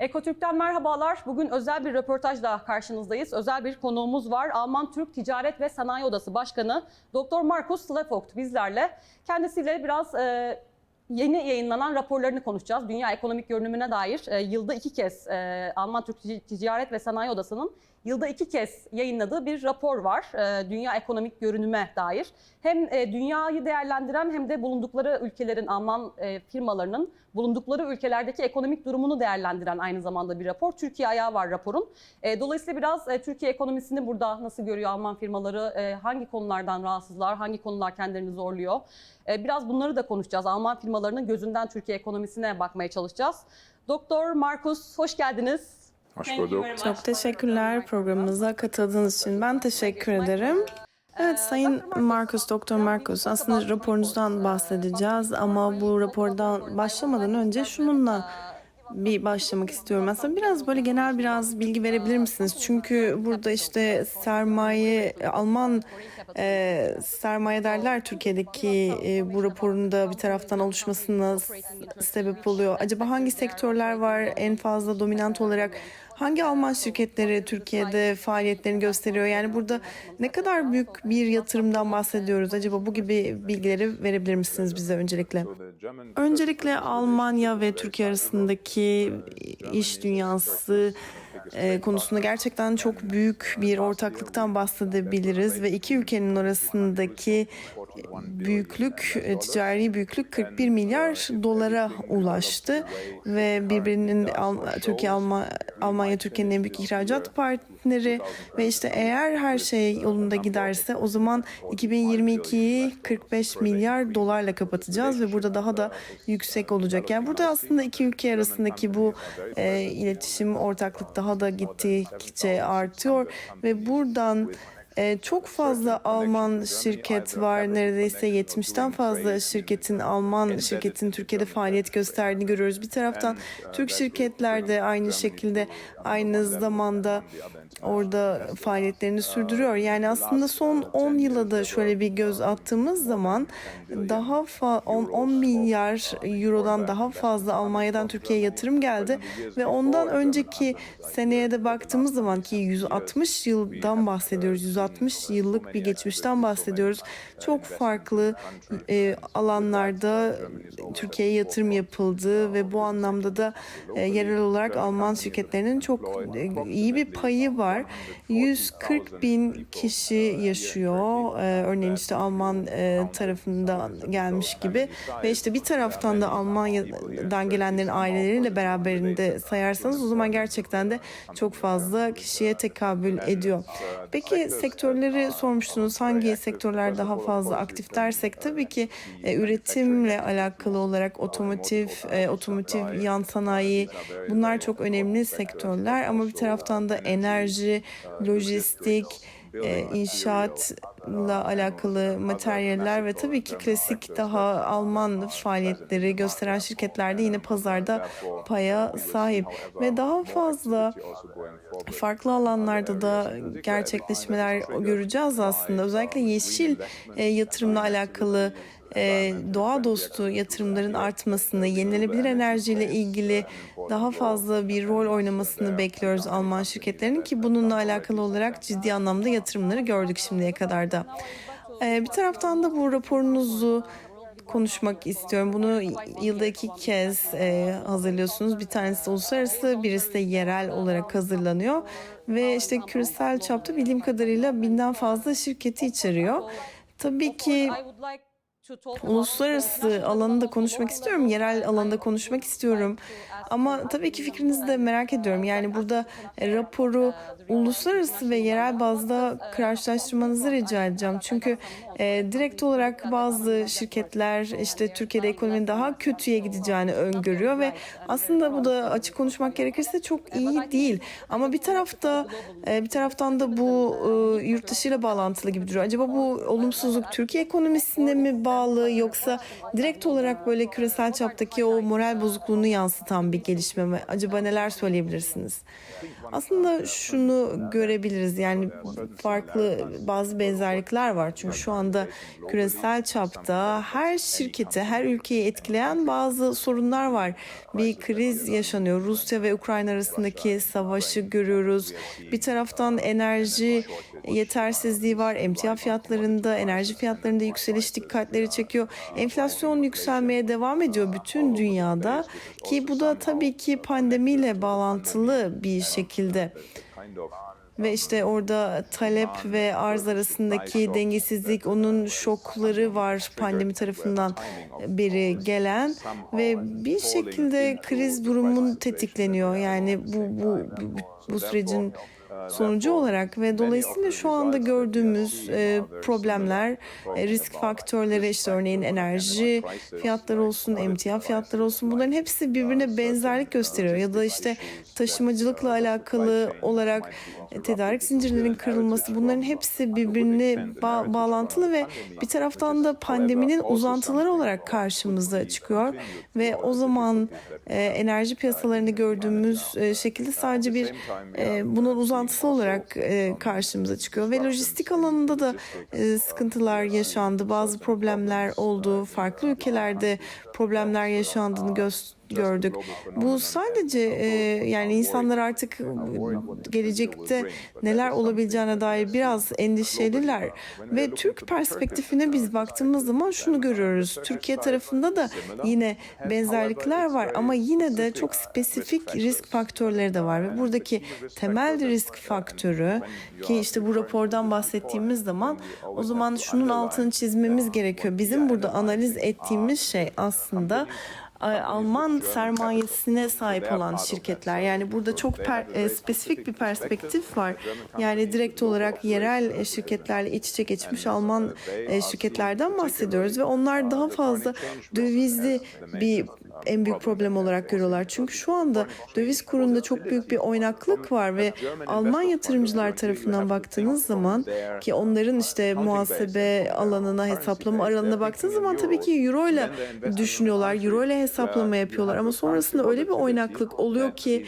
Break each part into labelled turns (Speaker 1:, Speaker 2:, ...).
Speaker 1: Ekotürk'ten merhabalar. Bugün özel bir röportajla karşınızdayız. Özel bir konuğumuz var. Alman Türk Ticaret ve Sanayi Odası Başkanı Dr. Markus Slevogt bizlerle. Kendisiyle biraz e, yeni yayınlanan raporlarını konuşacağız. Dünya ekonomik görünümüne dair e, yılda iki kez e, Alman Türk Tic- Ticaret ve Sanayi Odası'nın yılda iki kez yayınladığı bir rapor var. E, dünya ekonomik görünüme dair. Hem e, dünyayı değerlendiren hem de bulundukları ülkelerin Alman e, firmalarının bulundukları ülkelerdeki ekonomik durumunu değerlendiren aynı zamanda bir rapor. Türkiye ayağı var raporun. Dolayısıyla biraz Türkiye ekonomisini burada nasıl görüyor Alman firmaları, hangi konulardan rahatsızlar, hangi konular kendilerini zorluyor. Biraz bunları da konuşacağız. Alman firmalarının gözünden Türkiye ekonomisine bakmaya çalışacağız. Doktor Markus hoş geldiniz.
Speaker 2: Çok teşekkürler programımıza katıldığınız için. Ben teşekkür ederim. Evet Sayın Marcus, Doktor Marcus aslında raporunuzdan bahsedeceğiz ama bu rapordan başlamadan önce şununla bir başlamak istiyorum. Aslında biraz böyle genel biraz bilgi verebilir misiniz? Çünkü burada işte sermaye, Alman e, sermayedarlar Türkiye'deki e, bu raporun da bir taraftan oluşmasına sebep oluyor. Acaba hangi sektörler var en fazla dominant olarak? Hangi Alman şirketleri Türkiye'de faaliyetlerini gösteriyor? Yani burada ne kadar büyük bir yatırımdan bahsediyoruz? Acaba bu gibi bilgileri verebilir misiniz bize öncelikle? Öncelikle Almanya ve Türkiye arasındaki iş dünyası e, konusunda gerçekten çok büyük bir ortaklıktan bahsedebiliriz ve iki ülkenin arasındaki büyüklük, e, ticari büyüklük 41 milyar dolara ulaştı ve birbirinin Türkiye Alma, Almanya Türkiye'nin en büyük ihracat partneri ve işte eğer her şey yolunda giderse o zaman 2022'yi 45 milyar dolarla kapatacağız ve burada daha da yüksek olacak. Yani burada aslında iki ülke arasındaki bu e, iletişim, ortaklık daha da gittikçe artıyor ve buradan e, çok fazla Alman şirket var. Neredeyse 70'ten fazla şirketin Alman şirketin Türkiye'de faaliyet gösterdiğini görüyoruz. Bir taraftan Türk şirketler de aynı şekilde aynı zamanda orada faaliyetlerini sürdürüyor. Yani aslında son 10 yıla da şöyle bir göz attığımız zaman daha fa- 10, 10 milyar eurodan daha fazla Almanya'dan Türkiye'ye yatırım geldi ve ondan önceki seneye de baktığımız zaman ki 160 yıldan bahsediyoruz. 160 yıllık bir geçmişten bahsediyoruz. Çok farklı e, alanlarda Türkiye'ye yatırım yapıldı ve bu anlamda da e, yerel olarak Alman şirketlerinin çok e, iyi bir payı var. 140 bin kişi yaşıyor. E, örneğin işte Alman e, tarafından gelmiş gibi ve işte bir taraftan da Almanya'dan gelenlerin aileleriyle de beraberinde sayarsanız o zaman gerçekten de çok fazla kişiye tekabül ediyor. Peki sektörleri sormuştunuz. Hangi sektörler daha fazla aktif dersek tabii ki e, üretimle alakalı olarak otomotiv, e, otomotiv yan sanayi bunlar çok önemli sektörler ama bir taraftan da enerji, lojistik, e, inşaatla alakalı materyaller ve tabii ki klasik daha Alman faaliyetleri gösteren şirketler de yine pazarda paya sahip ve daha fazla farklı alanlarda da gerçekleşmeler göreceğiz aslında. Özellikle yeşil e, yatırımla alakalı e, doğa dostu yatırımların artmasını, yenilenebilir enerjiyle ilgili daha fazla bir rol oynamasını bekliyoruz Alman şirketlerinin ki bununla alakalı olarak ciddi anlamda yatırımları gördük şimdiye kadar da. E, bir taraftan da bu raporunuzu konuşmak istiyorum. Bunu yılda iki kez e, hazırlıyorsunuz. Bir tanesi uluslararası, birisi de yerel olarak hazırlanıyor. Ve işte küresel çapta bildiğim kadarıyla binden fazla şirketi içeriyor. Tabii ki uluslararası alanında konuşmak istiyorum, yerel alanda konuşmak istiyorum. Ama tabii ki fikrinizi de merak ediyorum. Yani burada e, raporu uluslararası ve yerel bazda karşılaştırmanızı rica edeceğim. Çünkü e, direkt olarak bazı şirketler işte Türkiye'de ekonominin daha kötüye gideceğini öngörüyor ve aslında bu da açık konuşmak gerekirse çok iyi değil. Ama bir tarafta e, bir taraftan da bu e, yurt dışıyla bağlantılı gibi duruyor. Acaba bu olumsuzluk Türkiye ekonomisine mi bağlı yoksa direkt olarak böyle küresel çaptaki o moral bozukluğunu yansıtan bir gelişme mi? Acaba neler söyleyebilirsiniz? Aslında şunu görebiliriz yani farklı bazı benzerlikler var. Çünkü şu anda küresel çapta her şirketi, her ülkeyi etkileyen bazı sorunlar var. Bir kriz yaşanıyor. Rusya ve Ukrayna arasındaki savaşı görüyoruz. Bir taraftan enerji yetersizliği var. Emtia fiyatlarında, enerji fiyatlarında yükseliş dikkatleri çekiyor. Enflasyon yükselmeye devam ediyor bütün dünyada ki bu da tabii ki pandemiyle bağlantılı bir şekilde. Ve işte orada talep ve arz arasındaki dengesizlik, onun şokları var pandemi tarafından beri gelen ve bir şekilde kriz durumun tetikleniyor. Yani bu bu bu sürecin sonucu olarak ve dolayısıyla şu anda gördüğümüz e, problemler, e, risk faktörleri işte örneğin enerji fiyatları olsun, emtia fiyatları olsun bunların hepsi birbirine benzerlik gösteriyor ya da işte taşımacılıkla alakalı olarak e, tedarik zincirlerinin kırılması bunların hepsi birbirine ba- bağlantılı ve bir taraftan da pandeminin uzantıları olarak karşımıza çıkıyor ve o zaman e, enerji piyasalarında gördüğümüz e, şekilde sadece bir e, bunun uzantısı olarak e, karşımıza çıkıyor ve lojistik alanında da e, sıkıntılar yaşandı. Bazı problemler oldu. Farklı ülkelerde problemler yaşandığını göz gördük. Bu sadece e, yani insanlar artık gelecekte neler olabileceğine dair biraz endişeliler ve Türk perspektifine biz baktığımız zaman şunu görüyoruz. Türkiye tarafında da yine benzerlikler var ama yine de çok spesifik risk faktörleri de var ve buradaki temel risk faktörü ki işte bu rapordan bahsettiğimiz zaman o zaman şunun altını çizmemiz gerekiyor. Bizim burada analiz ettiğimiz şey aslında Alman sermayesine sahip olan şirketler. Yani burada çok per, e, spesifik bir perspektif var. Yani direkt olarak yerel şirketlerle iç içe geçmiş Alman e, şirketlerden bahsediyoruz ve onlar daha fazla dövizli bir en büyük problem olarak görüyorlar. Çünkü şu anda döviz kurunda çok büyük bir oynaklık var ve Alman yatırımcılar tarafından baktığınız zaman ki onların işte muhasebe alanına, hesaplama alanına baktığınız zaman tabii ki euro ile düşünüyorlar. Euro ile hesaplama yapıyorlar ama sonrasında öyle bir oynaklık oluyor ki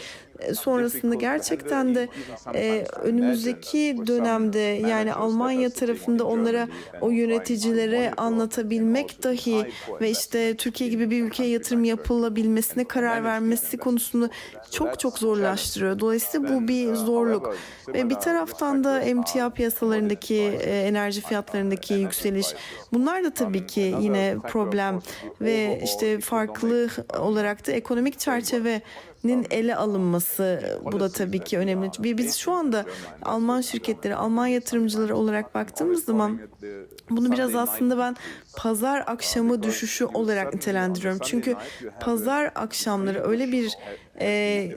Speaker 2: sonrasında gerçekten de e, önümüzdeki dönemde yani Almanya tarafında onlara o yöneticilere anlatabilmek dahi ve işte Türkiye gibi bir ülkeye yatırım yapılabilmesine karar vermesi konusunu çok çok zorlaştırıyor. Dolayısıyla bu bir zorluk. Ve bir taraftan da emtia piyasalarındaki e, enerji fiyatlarındaki yükseliş bunlar da tabii ki yine problem ve işte farklı olarak da ekonomik çerçeve nin ele alınması bu da tabii ki önemli. Biz şu anda Alman şirketleri, Alman yatırımcıları olarak baktığımız zaman bunu biraz aslında ben pazar akşamı düşüşü olarak nitelendiriyorum. Çünkü pazar akşamları öyle bir e,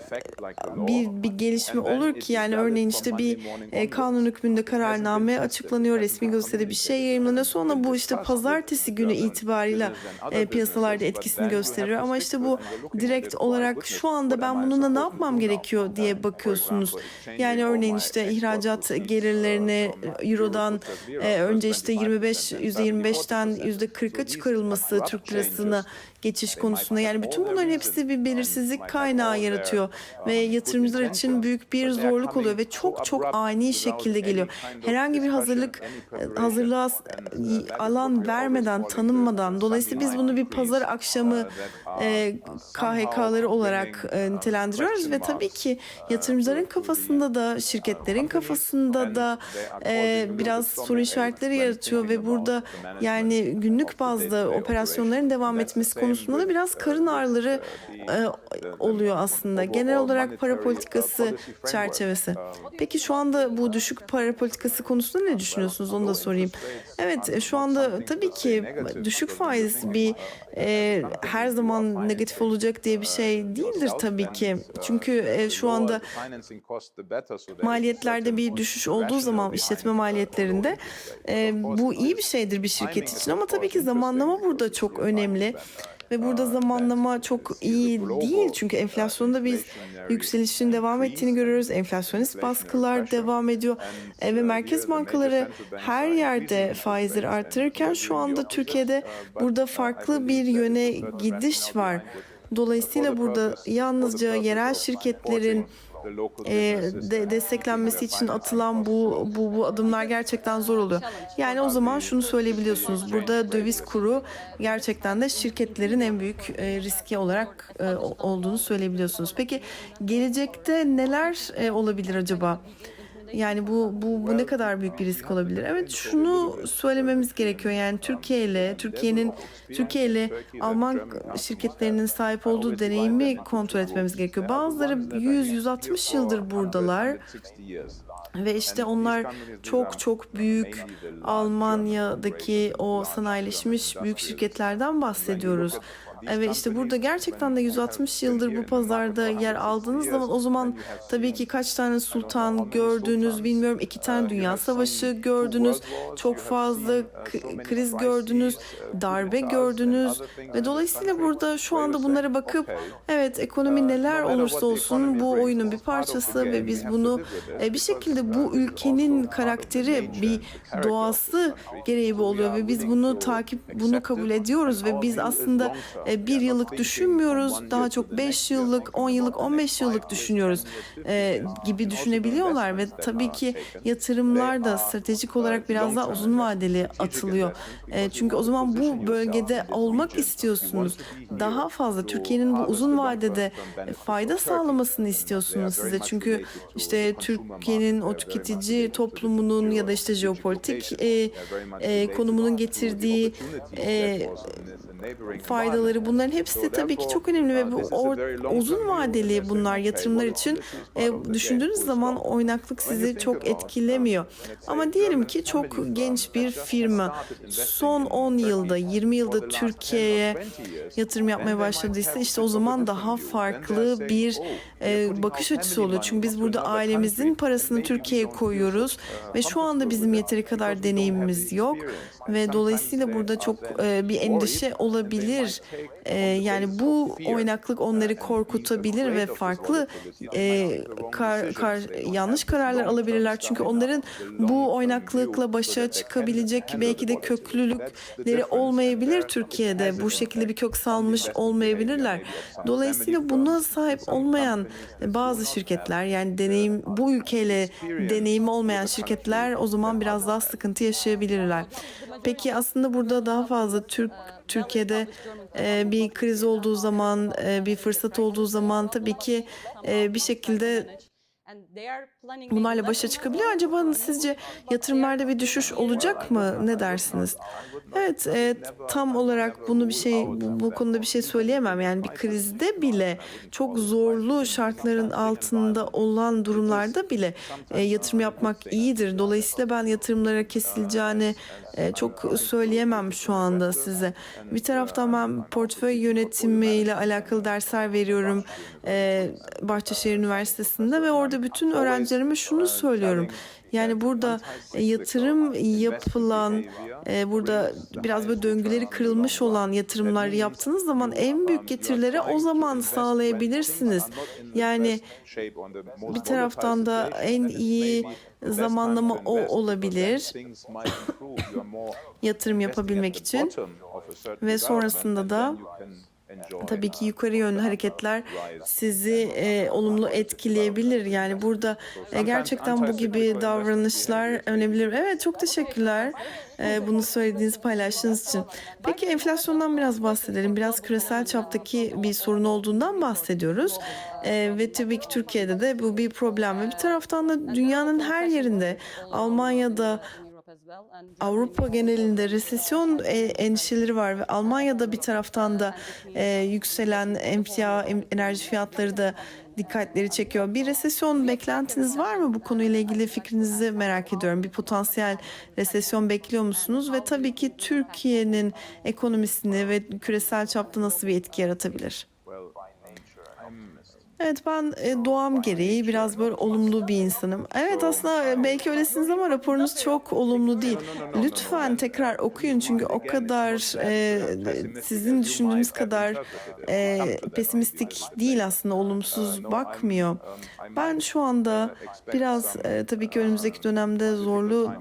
Speaker 2: bir bir gelişme olur ki yani örneğin işte bir e, kanun hükmünde kararname açıklanıyor, resmi gazetede bir şey yayınlanıyor. Sonra bu işte pazartesi günü itibariyle e, piyasalarda etkisini gösteriyor. Ama işte bu direkt olarak şu anda ben bununla ne yapmam gerekiyor diye bakıyorsunuz. Yani örneğin işte ihracat gelirlerini Euro'dan e, önce işte 25 %25'ten %40'a çıkarılması Türk lirasına geçiş konusunda. Yani bütün bunların hepsi bir belirsizlik kaynağı yaratıyor ve yatırımcılar için büyük bir zorluk oluyor ve çok çok ani şekilde geliyor. Herhangi bir hazırlık hazırlığa alan vermeden, tanınmadan dolayısıyla biz bunu bir pazar akşamı e, KHK'ları olarak e, nitelendiriyoruz ve tabii ki yatırımcıların kafasında da şirketlerin kafasında da e, biraz soru işaretleri yaratıyor ve burada yani günlük bazda operasyonların devam etmesi konusunda da biraz karın ağrıları e, oluyor aslında. Genel olarak para politikası çerçevesi. Peki şu anda bu düşük para politikası konusunda ne düşünüyorsunuz? Onu da sorayım. Evet şu anda tabii ki düşük faiz bir e, her zaman negatif olacak diye bir şey değildir tabii ki. Çünkü e, şu anda maliyetlerde bir düşüş olduğu zaman işletme maliyetlerinde e, bu iyi bir şeydir bir şirket için ama tabii ki zamanlama burada çok önemli. Ve burada zamanlama çok iyi değil. Çünkü enflasyonda biz yükselişin devam ettiğini görüyoruz. Enflasyonist baskılar devam ediyor. E, ve merkez bankaları her yerde faizleri artırırken şu anda Türkiye'de burada farklı bir yöne gidiş var. Dolayısıyla burada yalnızca yerel şirketlerin e, de, desteklenmesi için atılan bu, bu bu adımlar gerçekten zor oluyor. Yani o zaman şunu söyleyebiliyorsunuz. Burada döviz kuru gerçekten de şirketlerin en büyük e, riski olarak e, olduğunu söyleyebiliyorsunuz. Peki gelecekte neler e, olabilir acaba? Yani bu, bu bu ne kadar büyük bir risk olabilir? Evet şunu söylememiz gerekiyor. Yani Türkiye ile Türkiye'nin Türkiye ile Alman şirketlerinin sahip olduğu deneyimi kontrol etmemiz gerekiyor. Bazıları 100-160 yıldır buradalar ve işte onlar çok çok büyük Almanya'daki o sanayileşmiş büyük şirketlerden bahsediyoruz. Ve işte burada gerçekten de 160 yıldır bu pazarda yer aldığınız zaman o zaman tabii ki kaç tane sultan gördünüz bilmiyorum. İki tane dünya savaşı gördünüz. Çok fazla k- kriz gördünüz. darbe gördünüz. ve dolayısıyla burada şu anda bunlara bakıp evet ekonomi neler olursa olsun bu oyunun bir parçası ve biz bunu e, bir şekilde bu ülkenin karakteri bir doğası gereği bu oluyor ve biz bunu takip bunu kabul ediyoruz ve biz aslında e, bir yıllık düşünmüyoruz daha çok 5 yıllık 10 yıllık 15 yıllık düşünüyoruz e, gibi düşünebiliyorlar ve tabii ki yatırımlar da stratejik olarak biraz daha uzun vadeli atılıyor. E, çünkü o zaman bu bölgede olmak istiyorsunuz. Daha fazla Türkiye'nin bu uzun vadede fayda sağlamasını istiyorsunuz size. Çünkü işte Türkiye'nin o tüketici toplumunun ya da işte jeopolitik e, e, konumunun getirdiği e, faydaları bunların hepsi tabii ki çok önemli ve bu or- uzun vadeli bunlar yatırımlar için e, düşündüğünüz zaman oynaklık sizi çok etkilemiyor. Ama diyelim ki çok genç bir firma son 10 yılda 20 yılda Türkiye'ye yatırım yapmaya başladıysa işte o zaman daha farklı bir e, bakış açısı oluyor. Çünkü biz burada ailemizin parasını Türkiye'ye koyuyoruz ve şu anda bizim yeteri kadar deneyimimiz yok ve dolayısıyla burada çok e, bir endişe olabilir. E, yani bu oynaklık onları korkutabilir ve farklı e, kar, kar- yanlış kararlar alabilirler. Çünkü onların bu oynaklıkla başa çıkabilecek belki de köklülükleri olmayabilir Türkiye'de. Bu şekilde bir kök salmış olmayabilirler. Dolayısıyla buna sahip olmayan bazı şirketler yani deneyim bu ülkeyle deneyimi olmayan şirketler o zaman biraz daha sıkıntı yaşayabilirler. Peki aslında burada daha fazla Türk Türkiye'de e, bir kriz olduğu zaman, e, bir fırsat olduğu zaman tabii ki e, bir şekilde bunlarla başa çıkabiliyor. Acaba sizce yatırımlarda bir düşüş olacak mı? Ne dersiniz? Evet, e, tam olarak bunu bir şey bu, konuda bir şey söyleyemem. Yani bir krizde bile çok zorlu şartların altında olan durumlarda bile e, yatırım yapmak iyidir. Dolayısıyla ben yatırımlara kesileceğini e, çok söyleyemem şu anda size. Bir taraftan ben portföy yönetimi ile alakalı dersler veriyorum e, Bahçeşehir Üniversitesi'nde ve orada bütün öğrencilerime şunu söylüyorum. Yani burada e, yatırım yapılan, e, burada biraz böyle döngüleri kırılmış olan yatırımlar yaptığınız zaman en büyük getirileri o zaman sağlayabilirsiniz. Yani bir taraftan da en iyi zamanlama o olabilir yatırım yapabilmek için ve sonrasında da tabii ki yukarı yönlü hareketler sizi e, olumlu etkileyebilir. Yani burada e, gerçekten bu gibi davranışlar önemli. Evet çok teşekkürler e, bunu söylediğiniz paylaştığınız için. Peki enflasyondan biraz bahsedelim. Biraz küresel çaptaki bir sorun olduğundan bahsediyoruz. E, ve tabii ki Türkiye'de de bu bir problem. Ve bir taraftan da dünyanın her yerinde Almanya'da Avrupa genelinde resesyon e, endişeleri var ve Almanya'da bir taraftan da e, yükselen emtia em- enerji fiyatları da dikkatleri çekiyor. Bir resesyon beklentiniz var mı? Bu konuyla ilgili fikrinizi merak ediyorum. Bir potansiyel resesyon bekliyor musunuz? Ve tabii ki Türkiye'nin ekonomisini ve küresel çapta nasıl bir etki yaratabilir? Evet ben e, doğam gereği biraz böyle olumlu bir insanım. Evet aslında e, belki öylesiniz ama raporunuz çok olumlu değil. Lütfen tekrar okuyun çünkü o kadar e, sizin düşündüğünüz kadar e, pesimistik değil aslında olumsuz bakmıyor. Ben şu anda biraz e, tabii ki önümüzdeki dönemde zorlu,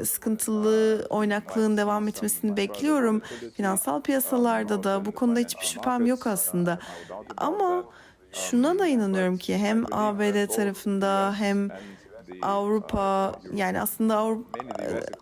Speaker 2: e, sıkıntılı oynaklığın devam etmesini bekliyorum. Finansal piyasalarda da bu konuda hiçbir şüphem yok aslında. Ama şuna da inanıyorum ki hem ABD tarafında hem Avrupa yani aslında Avrupa,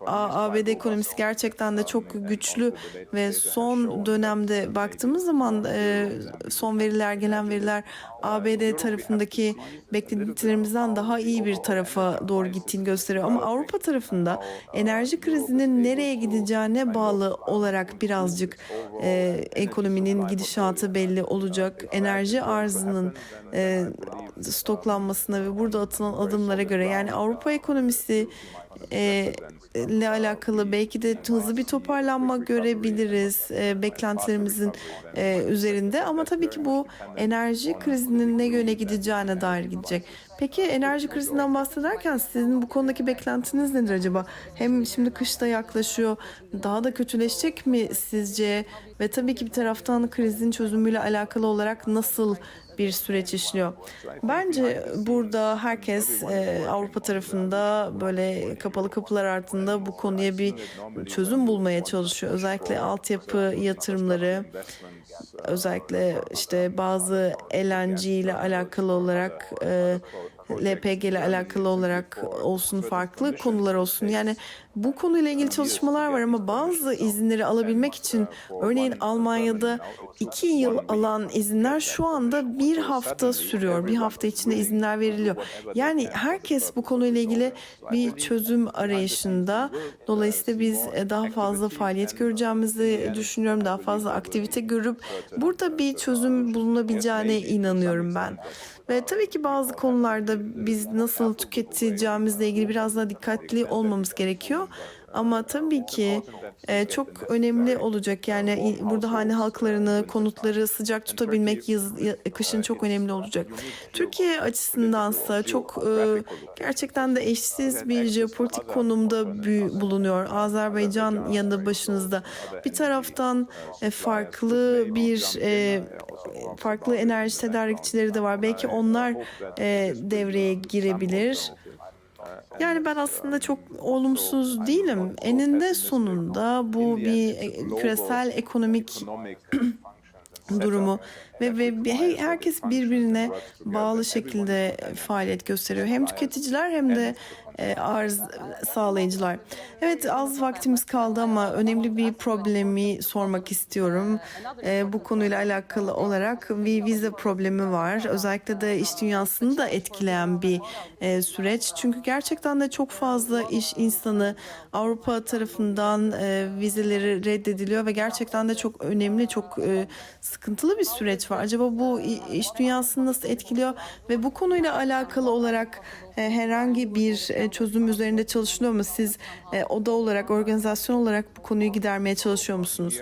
Speaker 2: ABD ekonomisi gerçekten de çok güçlü ve son dönemde baktığımız zaman e, son veriler gelen veriler ABD tarafındaki beklentilerimizden daha iyi bir tarafa doğru gittiğini gösteriyor. Ama Avrupa tarafında enerji krizinin nereye gideceğine bağlı olarak birazcık e, ekonominin gidişatı belli olacak. Enerji arzının e, stoklanmasına ve burada atılan adımlara göre yani Avrupa ekonomisi e, ile alakalı belki de hızlı bir toparlanma görebiliriz e, beklentilerimizin e, üzerinde ama tabii ki bu enerji krizinin ne yöne gideceğine dair gidecek. Peki enerji krizinden bahsederken sizin bu konudaki beklentiniz nedir acaba? Hem şimdi kışta yaklaşıyor daha da kötüleşecek mi sizce? Ve tabii ki bir taraftan krizin çözümüyle alakalı olarak nasıl bir süreç işliyor. Bence burada herkes e, Avrupa tarafında böyle kapalı kapılar ardında bu konuya bir çözüm bulmaya çalışıyor. Özellikle altyapı yatırımları, özellikle işte bazı LNG ile alakalı olarak e, LPG ile alakalı olarak olsun farklı konular olsun. Yani bu konuyla ilgili çalışmalar var ama bazı izinleri alabilmek için örneğin Almanya'da iki yıl alan izinler şu anda bir hafta sürüyor. Bir hafta içinde izinler veriliyor. Yani herkes bu konuyla ilgili bir çözüm arayışında. Dolayısıyla biz e, daha fazla faaliyet göreceğimizi düşünüyorum. Daha fazla aktivite görüp burada bir çözüm bulunabileceğine inanıyorum ben. Ve tabii ki bazı konularda biz nasıl tüketeceğimizle ilgili biraz daha dikkatli olmamız gerekiyor. Ama tabii ki e, çok önemli olacak yani burada hane halklarını, konutları sıcak tutabilmek yaz, kışın çok önemli olacak. Türkiye açısındansa çok e, gerçekten de eşsiz bir jeopolitik konumda bulunuyor. Azerbaycan yanında başınızda. Bir taraftan e, farklı bir e, farklı enerji tedarikçileri de var. Belki onlar e, devreye girebilir. Yani ben aslında çok olumsuz değilim. Eninde sonunda bu bir e, küresel ekonomik durumu ve, ve herkes birbirine bağlı şekilde faaliyet gösteriyor. Hem tüketiciler hem de arz sağlayıcılar. Evet az vaktimiz kaldı ama önemli bir problemi sormak istiyorum. E, bu konuyla alakalı olarak bir vize problemi var. Özellikle de iş dünyasını da etkileyen bir e, süreç. Çünkü gerçekten de çok fazla iş insanı Avrupa tarafından e, vizeleri reddediliyor ve gerçekten de çok önemli, çok e, sıkıntılı bir süreç var. Acaba bu iş dünyasını nasıl etkiliyor ve bu konuyla alakalı olarak e, herhangi bir e, çözüm üzerinde çalışılıyor mu? Siz e, oda olarak, organizasyon olarak bu konuyu gidermeye çalışıyor musunuz?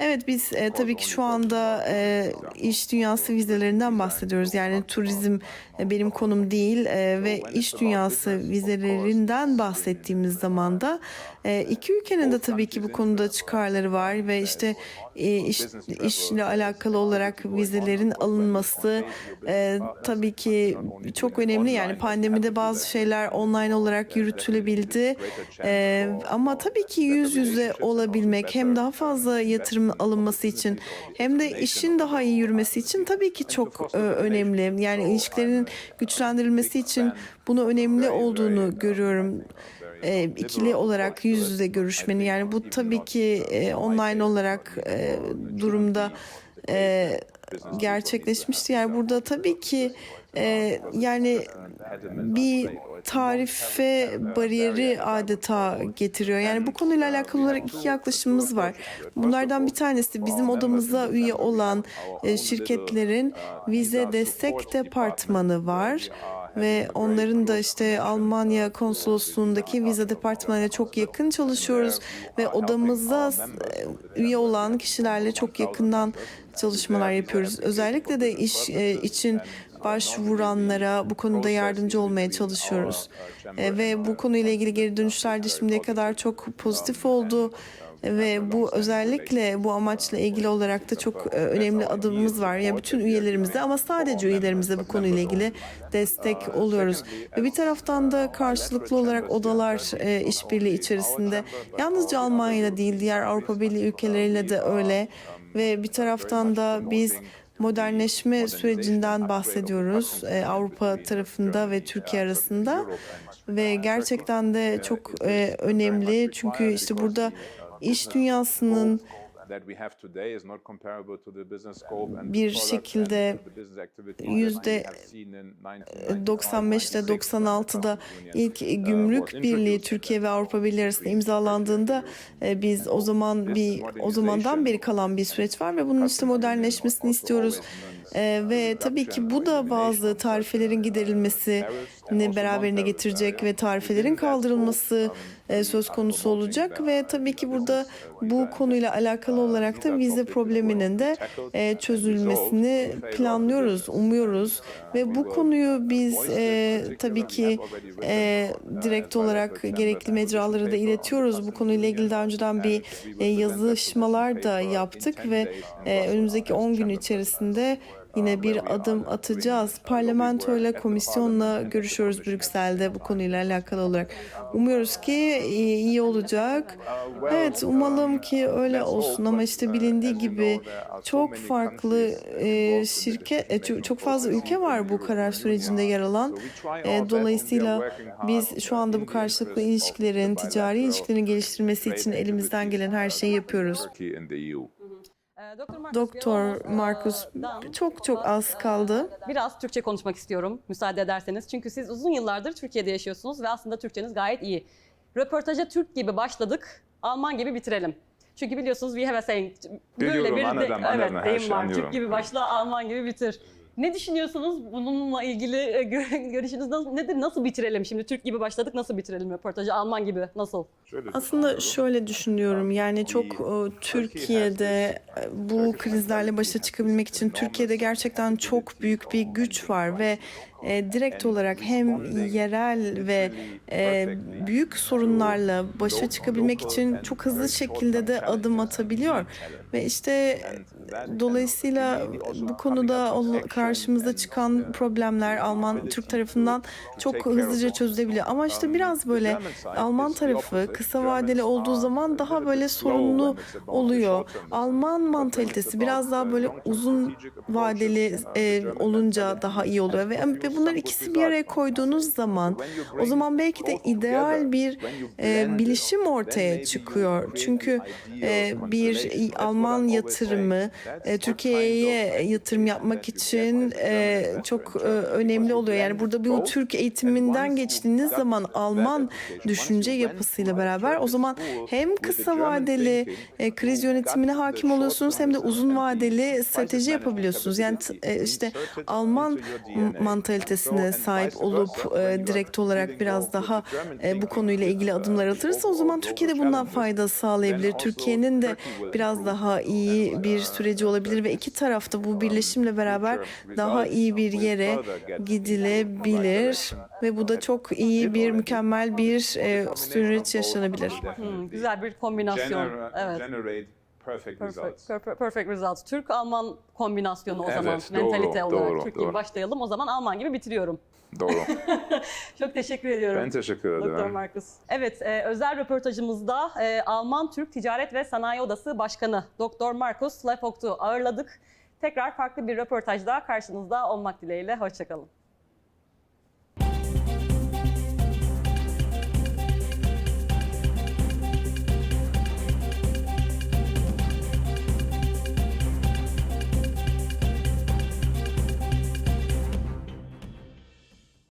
Speaker 2: Evet biz e, tabii ki şu anda e, iş dünyası vizelerinden bahsediyoruz. Yani turizm e, benim konum değil e, ve iş dünyası vizelerinden bahsettiğimiz zaman da e, iki ülkenin de tabii ki bu konuda çıkarları var ve işte e, iş, işle alakalı olarak vizelerin alınması e, tabii ki çok önemli. Yani pandemide bazı şeyler online olarak yürütülebildi. E, ama tabii ki yüz yüze olabilmek hem daha fazla yatırım alınması için hem de işin daha iyi yürümesi için tabii ki çok e, önemli. Yani ilişkilerin güçlendirilmesi için bunu önemli olduğunu görüyorum e, ikili olarak yüz yüze görüşmeni yani bu tabii ki e, online olarak e, durumda e, gerçekleşmişti. Yani burada tabii ki e, yani bir tarife bariyeri adeta getiriyor. Yani bu konuyla alakalı olarak iki yaklaşımımız var. Bunlardan bir tanesi bizim odamıza üye olan e, şirketlerin vize destek departmanı var ve onların da işte Almanya konsolosluğundaki vize departmanıyla çok yakın çalışıyoruz ve odamıza e, üye olan kişilerle çok yakından çalışmalar yapıyoruz. Özellikle de iş e, için başvuranlara bu konuda yardımcı olmaya çalışıyoruz. E, ve bu konuyla ilgili geri dönüşler de şimdiye kadar çok pozitif oldu. Ve bu özellikle bu amaçla ilgili olarak da çok e, önemli adımımız var. Ya bütün üyelerimize ama sadece üyelerimize bu konuyla ilgili destek oluyoruz. Ve bir taraftan da karşılıklı olarak odalar e, işbirliği içerisinde yalnızca Almanya ile değil diğer Avrupa Birliği ülkeleriyle de öyle. Ve bir taraftan da biz modernleşme sürecinden bahsediyoruz e, Avrupa tarafında ve Türkiye arasında. Ve gerçekten de çok e, önemli çünkü işte burada iş dünyasının bir şekilde yüzde 95'te 96'da ilk gümrük birliği Türkiye ve Avrupa Birliği arasında imzalandığında e, biz o zaman bir o zamandan beri kalan bir süreç var ve bunun işte modernleşmesini istiyoruz. E, ve tabii ki bu da bazı tarifelerin giderilmesini beraberine getirecek ve tarifelerin kaldırılması e, söz konusu olacak ve tabii ki burada bu konuyla alakalı olarak da vize probleminin de e, çözülmesini planlıyoruz, umuyoruz ve bu konuyu biz e, tabii ki e, direkt olarak gerekli mecralara da iletiyoruz. Bu konuyla ilgili daha önceden bir e, yazışmalar da yaptık ve e, önümüzdeki 10 gün içerisinde yine bir adım atacağız. Parlamentoyla, komisyonla görüşüyoruz Brüksel'de bu konuyla alakalı olarak. Umuyoruz ki iyi, olacak. Evet, umalım ki öyle olsun ama işte bilindiği gibi çok farklı e, şirket, e, çok- çok fazla ülke var bu karar sürecinde yer alan. E, dolayısıyla biz şu anda bu karşılıklı ilişkilerin, ticari ilişkilerin geliştirmesi için elimizden gelen her şeyi yapıyoruz.
Speaker 1: Ee, Doktor
Speaker 2: Markus çok çok az kaldı.
Speaker 1: Biraz Türkçe konuşmak istiyorum müsaade ederseniz. Çünkü siz uzun yıllardır Türkiye'de yaşıyorsunuz ve aslında Türkçeniz gayet iyi. Röportaja Türk gibi başladık, Alman gibi bitirelim. Çünkü biliyorsunuz we have a saying.
Speaker 3: Biliyorum,
Speaker 1: bir de-
Speaker 3: anladım,
Speaker 1: evet,
Speaker 3: anladım, her şeyi
Speaker 1: var.
Speaker 3: anlıyorum.
Speaker 1: Türk gibi başla, Alman gibi bitir. Ne düşünüyorsunuz? Bununla ilgili e, gö- görüşünüz nasıl, nedir? Nasıl bitirelim? Şimdi Türk gibi başladık, nasıl bitirelim röportajı? Alman gibi nasıl?
Speaker 2: Aslında şöyle düşünüyorum yani çok Türkiye'de bu krizlerle başa çıkabilmek için Türkiye'de gerçekten çok büyük bir güç var ve e, direkt olarak hem yerel ve e, büyük sorunlarla başa çıkabilmek için çok hızlı şekilde de adım atabiliyor ve işte dolayısıyla bu konuda karşımıza çıkan problemler Alman Türk tarafından çok hızlıca çözülebiliyor ama işte biraz böyle Alman tarafı kısa vadeli olduğu zaman daha böyle sorunlu oluyor. Alman mantalitesi biraz daha böyle uzun vadeli e, olunca daha iyi oluyor ve, ve bunların ikisi bir araya koyduğunuz zaman o zaman belki de ideal bir e, bilişim ortaya çıkıyor. Çünkü e, bir Alman yatırımı Türkiye'ye yatırım yapmak için e, çok e, önemli oluyor. Yani burada bir Türk eğitiminden geçtiğiniz zaman Alman düşünce yapısıyla beraber o zaman hem kısa vadeli e, kriz yönetimine hakim oluyorsunuz hem de uzun vadeli strateji yapabiliyorsunuz. Yani e, işte Alman mantalitesine sahip olup e, direkt olarak biraz daha e, bu konuyla ilgili adımlar atırsa o zaman Türkiye'de bundan fayda sağlayabilir. Türkiye'nin de biraz daha iyi bir süreci olabilir ve iki tarafta bu birleşimle beraber daha iyi bir yere gidilebilir ve bu da çok iyi bir mükemmel bir e, süreç yaşanabilir.
Speaker 1: Hmm, güzel bir kombinasyon. Evet.
Speaker 3: Perfect
Speaker 1: Perfect,
Speaker 3: results.
Speaker 1: perfect, perfect results. Türk-Alman kombinasyonu o
Speaker 3: Evet,
Speaker 1: zaman.
Speaker 3: doğru,
Speaker 1: Mentalite olarak.
Speaker 3: doğru,
Speaker 1: Türk gibi
Speaker 3: doğru.
Speaker 1: başlayalım. O zaman Alman gibi bitiriyorum.
Speaker 3: Doğru.
Speaker 1: Çok teşekkür ediyorum.
Speaker 3: Ben teşekkür
Speaker 1: Doktor
Speaker 3: ederim.
Speaker 1: Markus. Evet, e, özel röportajımızda e, Alman Türk Ticaret ve Sanayi Odası Başkanı Doktor Markus Lefokt'u ağırladık. Tekrar farklı bir röportajda karşınızda olmak dileğiyle. Hoşçakalın.